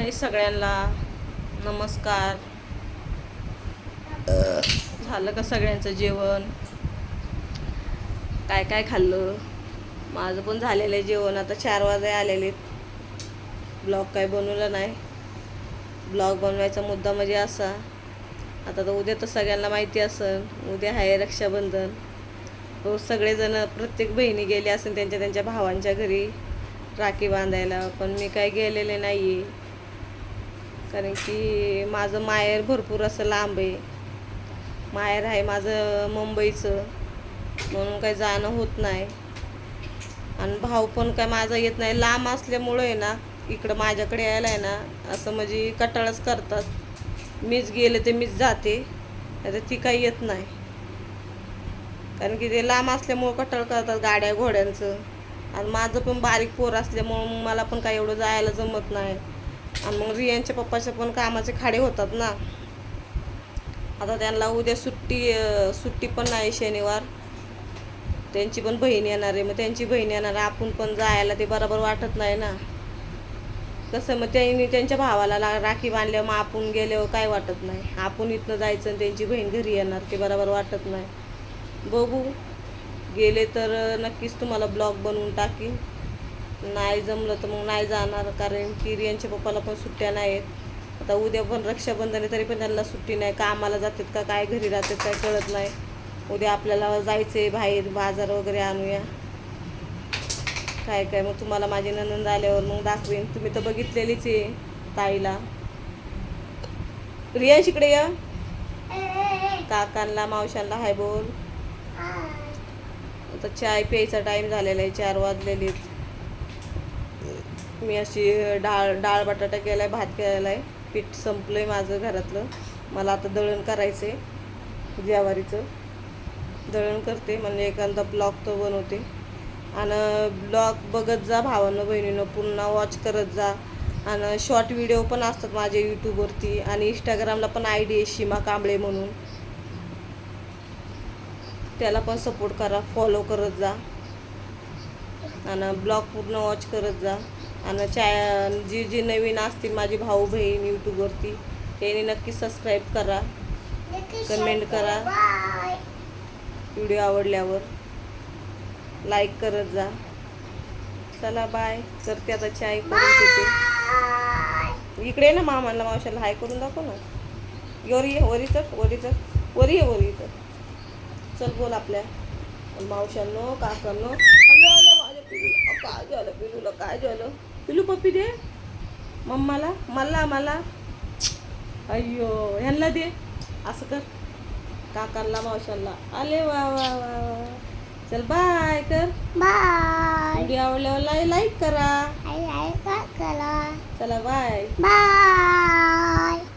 हाय सगळ्यांना. नमस्कार. झालं का सगळ्यांचं जेवण? काय काय खाल्लं? माझं पण झालेलं आहे जेवण. आता चार वाजे आलेले ब्लॉग काय बनवला नाही. ब्लॉग बनवायचा मुद्दा म्हणजे असा. आता तर उद्या तर सगळ्यांना माहिती असेल. उद्या आहे रक्षाबंधन. रोज सगळेजण प्रत्येक बहिणी गेले असेल त्यांच्या त्यांच्या भावांच्या घरी राखी बांधायला. पण मी काय गेलेले नाही आहे कारण की माझं माहेर भरपूर असं लांब आहे. माहेर आहे माझं मुंबईचं. म्हणून काही जाणं होत नाही. आणि भाऊ पण काय माझा येत नाही. लांब असल्यामुळं आहे ना इकडं माझ्याकडे यायला आहे ना असं म्हणजे कटाळच करतात. मीच गेले ते मीच जाते. आता तर ती काही येत नाही. कारण की ते लांब असल्यामुळं कटाळ करतात गाड्या घोड्यांचं आणि माझं पण बारीक पोर असल्यामुळं मला पण काही एवढं जायला जमत नाही. मग रियांच्या पप्पाचे पण कामाचे खाडे होतात ना. आता त्यांना उद्या सुट्टी सुट्टी पण नाही शनिवार. त्यांची पण बहीण येणार आहे. मग त्यांची बहीण येणार आहे. आपण पण जायला ते बरोबर वाटत नाही ना. कसं मग त्यांनी त्यांच्या भावाला राखी बांधल्यावर मग आपण गेल्यावर काय वाटत नाही. आपण इथनं जायचं आणि त्यांची बहीण घरी येणार ते बरोबर वाटत नाही. बघू. गेले तर नक्कीच तुम्हाला ब्लॉग बनवून टाकीन. नाही जमलं तर मग नाही जाणार कारण की रियांच्या पप्पाला पण सुट्ट्या नाही आहेत आता उद्या पण रक्षाबंधन आहे तरी पण त्यांना सुट्टी नाही. कामाला जातात का? काय घरी राहतात काय कळत नाही. उद्या आपल्याला जायचं आहे बाहेर बाजार वगैरे आणूया. काय काय? मग तुम्हाला माझी ननंद आल्यावर मग दाखवेन. तुम्ही तर बघितलेलीच आहे ताईला. रियांश इकडे या. काकांना मावशांना हाय बोल. आता चाय प्यायचा टाइम झालेला आहे चार वाजलेले आहेत. मी अशी डाळ डाळ बटाटा केला आहे भात केलेला आहे पीठ संपलं आहे माझं घरातलं. मला आता दळण करायचं आहे ज्वारीचं. दळण करते म्हणजे एखादा ब्लॉग तो बनवते. आणि ब्लॉग बघत जा भावानं बहिणीनं पुन्हा वॉच करत जा. आणि शॉर्ट व्हिडिओ पण असतात माझ्या यूट्यूबवरती आणि इंस्टाग्रामला पण आय डी आहे सीमा कांबळे म्हणून. त्याला पण सपोर्ट करा फॉलो करत जा. आणि ब्लॉग पूर्ण वॉच करत जा. आणि चॅ जी जी नवीन असतील माझी भाऊ बहीण यूट्यूबवरती त्यांनी नक्की सबस्क्राईब करा. कमेंट करा. व्हिडिओ आवडल्यावर लाईक करत जा. चला बाय करते आता चाय करून पिते इकडे ना मामाला मावशाला हाय करून दाखव ना. वरी ये वरी चढ वरी चढ वरी ये वरी इथं चल. बोल आपल्या. मावशांनो काकांनो. पिलूला. काय झालं पिलूला? काय झालं? पिलू पप्पी दे. मम्माला मला मला. अय्यो ह्यांना दे. असं कर. काकांना मावशांना आले वा वा वा वा. चल बाय कर. बाय. व्हिडिओ आवडल्यावर लाईक करा. करा? चला बाय. बाय.